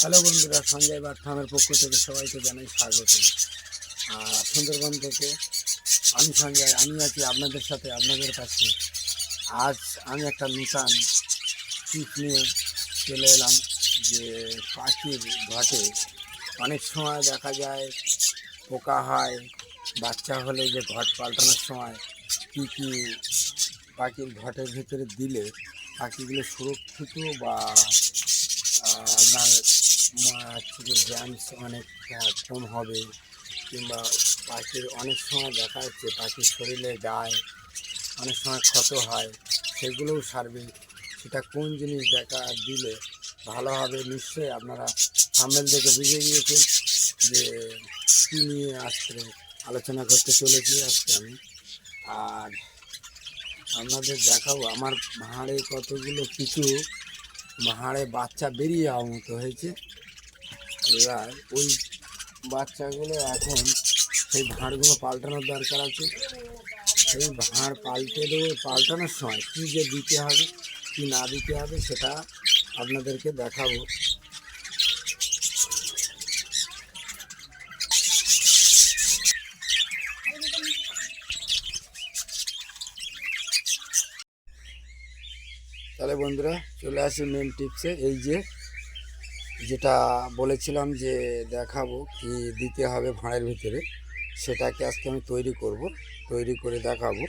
Hello বন্ধুরা, সঞ্জয় বার ফার্মের পক্ষ থেকে সবাইকে জানাই স্বাগত। আর সুন্দরবন থেকে আমি সঞ্জয়, আমি আছি আপনাদের সাথে, আপনাদের কাছে। আজ আমি একটা নূতন টিপ নিয়ে চলে এলাম যে পাখির ঘটে। অনেক সময় দেখা যায়, পোকা হয়, বাচ্চা হলে যে ঘট পাল্টানোর সময় কী কী পাখির ঘটের ভিতরে দিলে পাখিগুলো সুরক্ষিত বা আপনার মা- হচ্ছে যে জ্যামস অনেকটা কম হবে কিংবা পাখির অনেক সময় দেখা যাচ্ছে পাখির শরীরে গায়ে অনেক সময় ক্ষত হয় সেগুলোও সারবে সেটা কোন জিনিস দেখা দিলে ভালো হবে নিশ্চয়ই আপনারা সামনের দেখে বুঝে গিয়েছেন যে কী নিয়ে আজকে আলোচনা করতে চলেছি আজকে আমি আর আপনাদের দেখাবো আমার ভাঁড়ে কতগুলো কিছু ভাঁড়ে বাচ্চা বেরিয়ে যাওয়ার মতো হয়েছে। এবার ওই বাচ্চাগুলো এখন সেই ভাঁড়গুলো পাল্টানোর দরকার আছে। সেই ভাঁড় পাল্টে দেবো, পাল্টানোর সময় কী যে দিতে হবে, কী না দিতে হবে সেটা আপনাদেরকে দেখাবো। তাহলে বন্ধুরা চলে আসি মেন টিপসে এই যে, যেটা বলেছিলাম যে দেখাবো কি দিতে হবে ভাঁড়ের ভিতরে, সেটাকে আজকে আমি তৈরি করব। তৈরি করে দেখাবো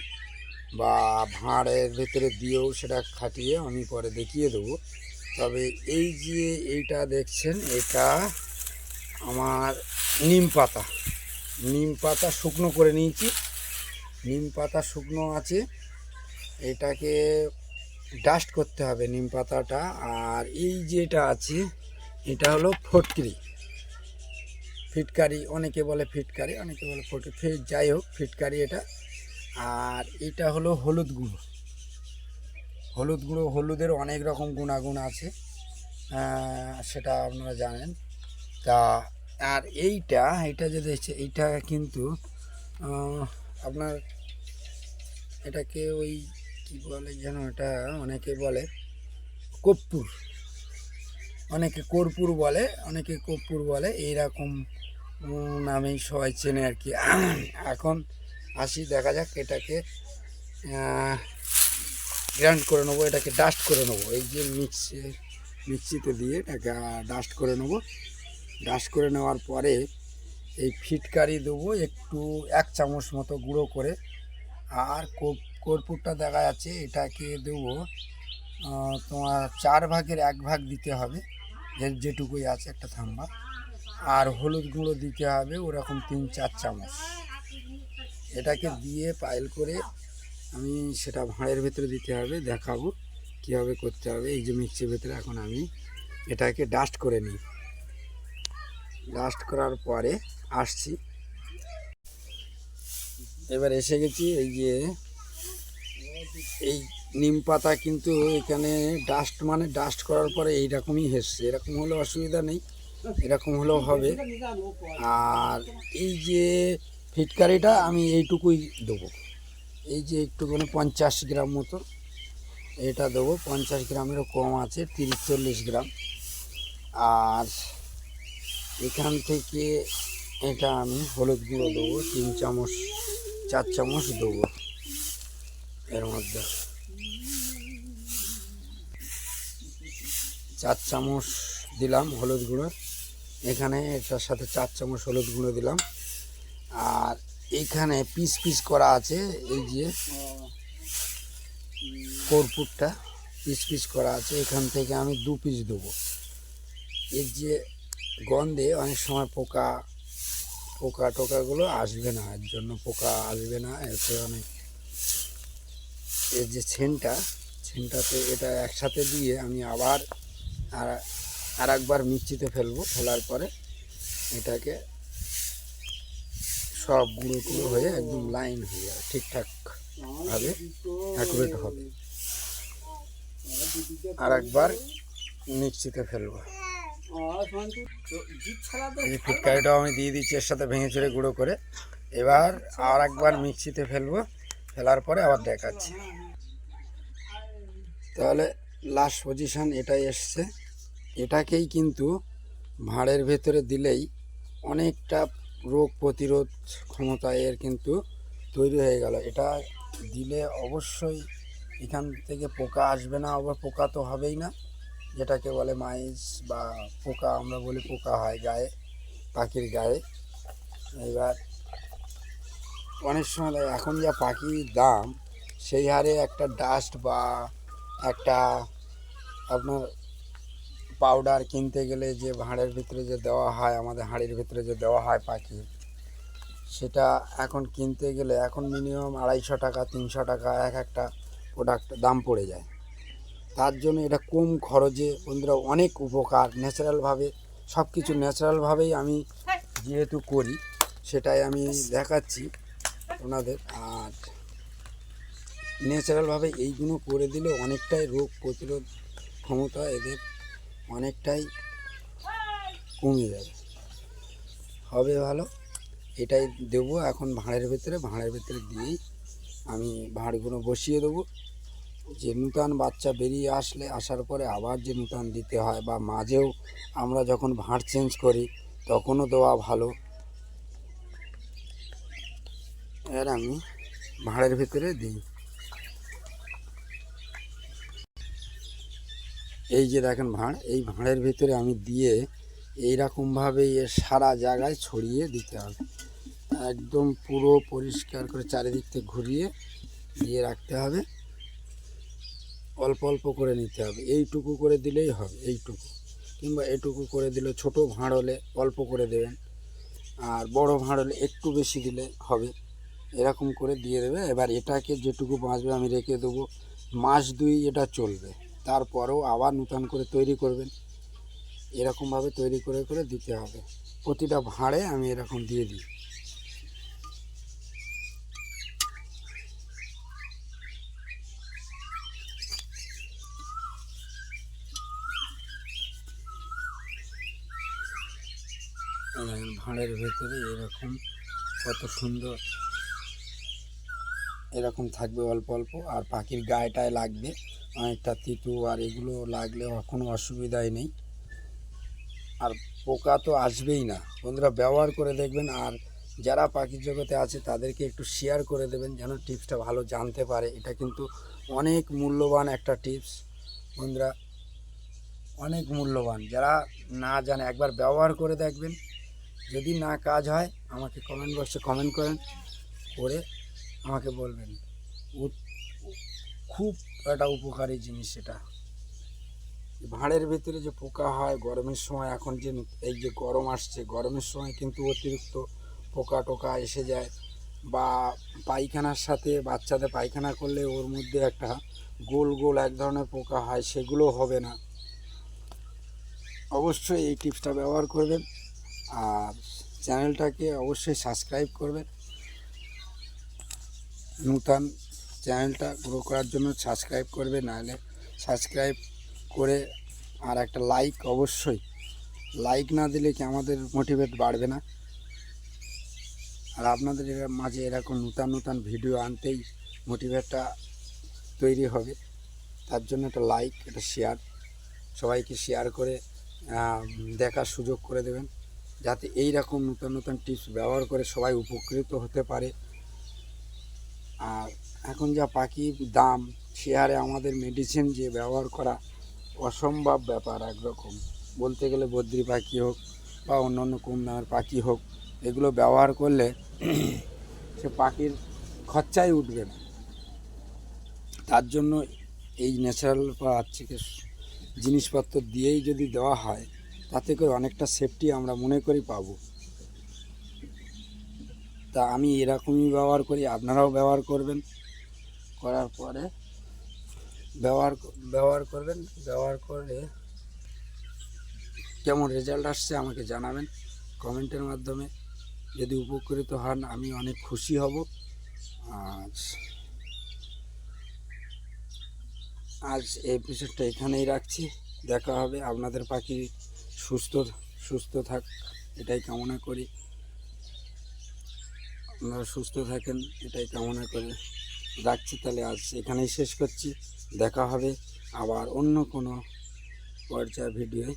বা ভাঁড়ের ভেতরে দিয়েও সেটা খাটিয়ে আমি পরে দেখিয়ে দেবো। তবে এই যে এইটা দেখছেন, এটা আমার নিম পাতা। নিম পাতা শুকনো করে নিয়েছি। নিম পাতা শুকনো আছে। এটাকে ডাস্ট করতে হবে নিম পাতাটা। আর এই যেটা আছে, এটা হলো ফটকিরি। ফিটকারি, অনেকে বলে ফিটকারি, অনেকে বলে ফটকি, ফি- যাই হোক, ফিটকারি এটা। আর এটা হলো হলুদ গুঁড়ো। হলুদ গুঁড়ো, হলুদের অনেক রকম গুণাগুণ আছে। সেটা আপনারা জানেন। তা, আর এইটা এটা যে দেখছে, এইটা কিন্তু আপনার, এটাকে ওই কি বলে যেন এটা অনেকে বলে, কর্পূর। অনেকে কর্পূর বলে, অনেকে কর্পূর বলে, এইরকম নামেই সবাই চেনে আর কি। এখন আসি, দেখা যাক এটাকে গ্রাইন্ড করে নেব, এটাকে ডাস্ট করে নেব। এই যে মিক্সি, মিক্সিতে দিয়ে এটাকে ডাস্ট করে নেব। ডাস্ট করে নেওয়ার পরে এই ফিটকারি দেবো, একটু এক চামচ মতো গুঁড়ো করে, আর কর্প- কর্পূরটা দেখা যাচ্ছে, এটাকে দেবো তোমার চার ভাগের এক ভাগ দিতে হবে যেটুকুই আছে একটা থাম্বা। আর হলুদ গুঁড়ো দিতে হবে ওরকম তিন চার চামচ। এটাকে দিয়ে পাইল করে আমি সেটা ভাঁড়ের ভেতরে দিতে হবে, দেখাবো কীভাবে করতে হবে। এই যে মিক্সির ভেতরে এখন আমি এটাকে ডাস্ট করে নিই। ডাস্ট করার পরে আসছি। এবার এসে গেছি এই যে এই নিম পাতা কিন্তু এখানে ডাস্ট মানে ডাস্ট করার পরে এইরকমই হেসছে। এরকম হলে অসুবিধা নেই, এরকম হলেও হবে। আর এই যে ফিটকারিটা আমি এইটুকুই দেবো। এই যে একটুখানি পঞ্চাশ গ্রাম মতো, এটা দেবো। পঞ্চাশ গ্রামেরও কম আছে, তিরিশ চল্লিশ গ্রাম। আর এখান থেকে এটা আমি হলুদ গুঁড়ো দেবো, তিন চামচ, চার চামচ দেবো। এর মধ্যে। চার চামচ দিলাম হলুদ গুঁড়ো। এখানে এটার সাথে চার চামচ হলুদ গুঁড়ো দিলাম। আর এখানে পিস পিস করা আছে, এই যে কর্পূরটা, পিস পিস করা আছে। এখান থেকে আমি দু পিস দেবো। এর যে গন্ধে অনেক সময় পোকা পোকা টোকাগুলো আসবে না, এর জন্য পোকা আসবে না। এতে অনেক এর যে ছেনটা, ছেনটাতে এটা একসাথে দিয়ে আমি আবার আর আর একবার মিক্সিতে ফেলব, ফেলার পরে এটাকে সব গুঁড়ো গুঁড়ো হয়ে একদম লাইন হয়ে যাবে, ঠিকঠাক ভাবে অ্যাকুরেট হবে। আর একবার মিক্সিতে ফেলব। ফিটকারিটাও আমি দিয়ে দিচ্ছি, এর সাথে ভেঙে চুরে গুঁড়ো করে। এবার আর একবার মিক্সিতে ফেলব। ফেলার পরে আবার দেখাচ্ছি। তাহলে লাস্ট পজিশন এটাই এসছে। এটাকেই কিন্তু ভাঁড়ের ভেতরে দিলেই অনেকটা রোগ প্রতিরোধ ক্ষমতা এর কিন্তু তৈরি হয়ে গেল। এটা দিলে অবশ্যই এখান থেকে পোকা আসবে না, আবার পোকা তো হবেই না। যেটাকে বলে মাইস বা পোকা, আমরা বলি পোকা হয় গায়ে, পাখির গায়ে। এবার অনেক সময় এখন যা পাখির দাম, সেই হারে একটা ডাস্ট বা একটা আপনার পাউডার কিনতে গেলে যে ভাঁড়ের ভিতরে যে দেওয়া হয়, আমাদের হাঁড়ির ভিতরে যে দেওয়া হয় পাখি, সেটা এখন কিনতে গেলে এখন মিনিমাম আড়াইশো টাকা, তিনশো টাকা এক একটা প্রোডাক্ট দাম পড়ে যায়। তার জন্য এটা কম খরচে বন্ধুরা অনেক উপকার। ন্যাচারালভাবে সব কিছু ন্যাচারালভাবেই আমি যেহেতু করি, সেটাই আমি দেখাচ্ছি। ওনাদের। আর ন্যাচারালভাবে এইগুলো করে দিলে অনেকটাই রোগ প্রতিরোধ ক্ষমতা এদের অনেকটাই কমে যাবে। হবে ভালো, এটাই দেবো। এখন ভাঁড়ের ভেতরে ভাঁড়ের ভেতরে দিয়েই আমি ভাঁড়গুলো বসিয়ে দেবো। যে নূতন বাচ্চা বেরিয়ে আসলে, আসার পরে আবার যে নূতন দিতে হয় বা মাঝেও আমরা যখন ভাঁড় চেঞ্জ করি, তখনও দেওয়া ভালো। এর আমি ভাঁড়ের ভিতরে দিই। এই যে দেখেন ভাঁড়, এই ভাঁড়ের ভিতরে আমি দিয়ে এইরকমভাবে এর সারা জায়গায় ছড়িয়ে দিতে হবে। একদম পুরো পরিষ্কার করে চারিদিক থেকে ঘুরিয়ে দিয়ে রাখতে হবে। অল্প অল্প করে নিতে হবে। এইটুকু করে দিলেই হবে, এইটুকু। কিংবা এইটুকু করে দিলে ছোট ভাঁড় হলে অল্প করে দেবেন। আর বড় ভাঁড় হলে একটু বেশি দিলে হবে। এরকম করে দিয়ে দেবে। এবার এটাকে যেটুকু বাঁচবে আমি রেখে দেবো। মাস দুই এটা চলবে। তারপরেও আবার নূতন করে তৈরি করবেন। এরকমভাবে তৈরি করে করে দিতে হবে। প্রতিটা ভাঁড়ে আমি এরকম দিয়ে দিই। ভাঁড়ের ভেতরে এরকম কত সুন্দর এরকম থাকবে অল্প অল্প, আর পাখির গায়েটায় লাগবে অনেকটা তিতু, আর এগুলো লাগলে কোনো অসুবিধাই নেই। আর পোকা তো আসবেই না। বন্ধুরা, ব্যবহার করে দেখবেন, আর যারা পাখির জগতে আছে, তাদেরকে একটু শেয়ার করে দেবেন, যেন টিপসটা ভালো জানতে পারে। এটা কিন্তু অনেক মূল্যবান একটা টিপস বন্ধুরা, অনেক মূল্যবান। যারা না জানে, একবার ব্যবহার করে দেখবেন। যদি না কাজ হয়, আমাকে কমেন্ট বক্সে কমেন্ট করেন, করে আমাকে বলবেন। খুব একটা উপকারী জিনিস এটা। ভাঁড়ের ভিতরে যে পোকা হয়, গরমের সময় এখন যে এই যে গরম আসছে, গরমের সময় কিন্তু অতিরিক্ত পোকা টোকা এসে যায় বা পায়খানার সাথে বাচ্চাদের পায়খানা করলে ওর মধ্যে একটা গোল গোল এক ধরনের পোকা হয়, সেগুলো হবে না। অবশ্যই এই টিপসটা ব্যবহার করবেন আর চ্যানেলটাকে অবশ্যই সাবস্ক্রাইব করবেন। নূতন চ্যানেলটা গ্রো করার জন্য সাবস্ক্রাইব করবে, নাহলে সাবস্ক্রাইব করে আর একটা লাইক অবশ্যই। লাইক না দিলে কি আমাদের মোটিভেট বাড়বে না? আর আপনাদের মাঝে এরকম নূতন নূতন ভিডিও আনতেই মোটিভেটটা তৈরি হবে। তার জন্য একটা লাইক একটা শেয়ার সবাইকে শেয়ার করে দেখার সুযোগ করে দেবেন। যাতে এই রকম নতুন নতুন টিপস ব্যবহার করে সবাই উপকৃত হতে পারে। আর এখন যা পাখির দাম, সে হারে আমাদের মেডিসিন যে ব্যবহার করা অসম্ভব ব্যাপার একরকম। বলতে গেলে বদ্রি পাখি হোক বা অন্য অন্য কম দামের পাখি হোক, এগুলো ব্যবহার করলে সে পাখির খরচাই উঠবে না। তার জন্য এই ন্যাচারাল বা থেকে জিনিসপত্র দিয়েই যদি দেওয়া হয়, তাতে করে অনেকটা সেফটি আমরা মনে করি পাবো। তা আমি এরকমই ব্যবহার করি, আপনারাও ব্যবহার করবেন। করার পরে ব্যবহার ব্যবহার করবেন, ব্যবহার করে কেমন রেজাল্ট আসছে আমাকে জানাবেন কমেন্টের মাধ্যমে। যদি উপকৃত হন, আমি অনেক খুশি হব। আর আজ এই এপিসোডটা এখানেই রাখছি। দেখা হবে। আপনাদের পাখি সুস্থ সুস্থ থাক। এটাই কামনা করি। আপনারা সুস্থ থাকেন, এটাই কামনা করে রাখছি তাহলে আজ এখানেই শেষ করছি। দেখা হবে আবার অন্য কোনো পর্যায়ে ভিডিওয়।